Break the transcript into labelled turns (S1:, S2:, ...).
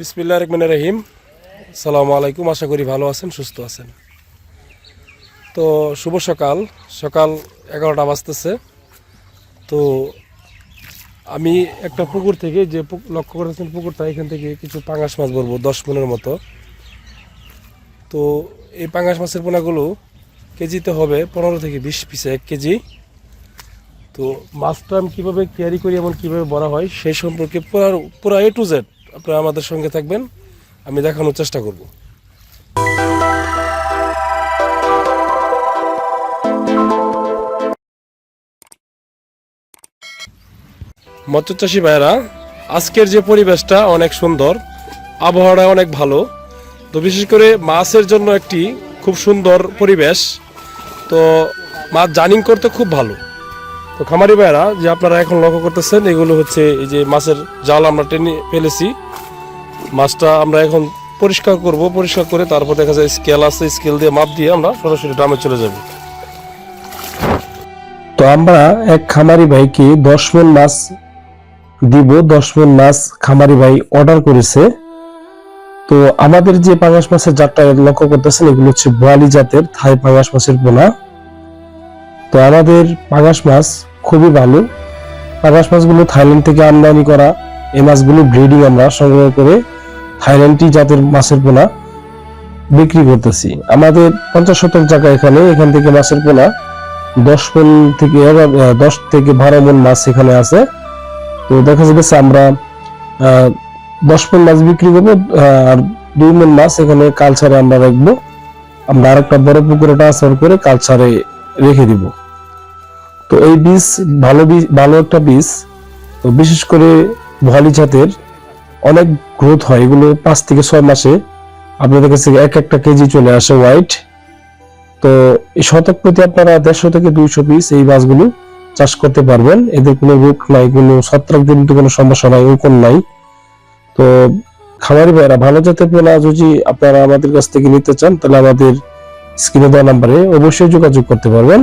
S1: বিসমিল্লা রহমান রহিম। সালাম আলাইকুম, আশা করি ভালো আছেন, সুস্থ আছেন। তো শুভ সকাল সকাল এগারোটা বাজতেছে। তো আমি একটা পুকুর থেকে যে লক্ষ্য করেছেন পুকুরটা, এখান থেকে কিছু পাঙাশ মাছ বলব দশ মনের মতো। তো এই পাঙাশ মাছের পোনাগুলো কেজিতে হবে পনেরো থেকে বিশ পিসে এক কেজি। তো মাছটা আমি কীভাবে ক্যারি করি এবং কীভাবে বড়া হয় সেই সম্পর্কে পুরো পুরো এ টু জেড আপনারা আমাদের সঙ্গে থাকবেন। আমি দেখানোর চেষ্টা করব। মৎস্যচাষী ভাইয়েরা, আজকের যে পরিবেশটা অনেক সুন্দর, আবহাওয়াটা অনেক ভালো। তো বিশেষ করে মাছের জন্য একটি খুব সুন্দর পরিবেশ। তো মাছ জানিং করতে খুব ভালো। তো খামারি ভাইরা যে আপনারা এখন লক্ষ্য করতেছেন, এগুলো হচ্ছে এই যে মাছের জাল আমরা টেনে ফেলেছি। মাছটা আমরা এখন পরিষ্কার করব, পরিষ্কার করে তারপর দেখা যায় স্কেল আছে স্কেল দিয়ে মাপ দিয়ে আমরা সরাসরি ড্রামে চলে যাব। তো আমরা এক খামারি ভাইকে দশ মন মাছ দিব, দশ মন মাছ খামারি ভাই অর্ডার করেছে। তো আমাদের যে পাঙাশ মাছের জাতটা লক্ষ্য করতেছেন, এগুলো হচ্ছে বোয়ালি জাতের থাই পাঙাশ মাছের পোনা। তো আমাদের পাঙাশ মাছ খুবই ভালো। পাঙাশ মাছগুলো থাইল্যান্ড থেকে আমদানি করা, এই মাছগুলো ব্রিডিং আমরা সংগ্রহ করে থাইল্যান্ডটি জাতের মাছের পোনা বিক্রি করতেছি। আমাদের পঞ্চাশ শতক জায়গা এখানে, এখান থেকে মাছের পোনা দশ মন থেকে দশ থেকে বারো মন মাছ এখানে আছে। তো দেখা যাচ্ছে আমরা দশ মন মাছ বিক্রি করব আর দুই মন মাছ এখানে কালচারে আমরা রাখব। আমরা আরেকটা বড় পুকুরে ট্রান্সফার করে কালচারে রেখে দিব। তো এই বীজ ভালো বীজ, ভালো একটা বীজ, তো বিশেষ করে ভলি জাতের অনেক গ্রোথ হয়। এগুলো পাঁচ থেকে ছয় মাসে আপনাদের কাছে এক একটা কেজি চলে আসে হোয়াইট তো এই শতক প্রতি আপনারা দেড়শো থেকে দুইশো পিস এই মাছগুলো চাষ করতে পারবেন। এদের কোনো রোগ নাই, কোনো ছত্রাক জনিত কোনো সমস্যা নাই ওরকম নাই। তো খামারি ভাইরা ভালো জাতের পোনা যদি আপনারা আমাদের কাছ থেকে নিতে চান, তাহলে আমাদের স্ক্রিনে দেওয়া নাম্বারে অবশ্যই যোগাযোগ করতে পারবেন।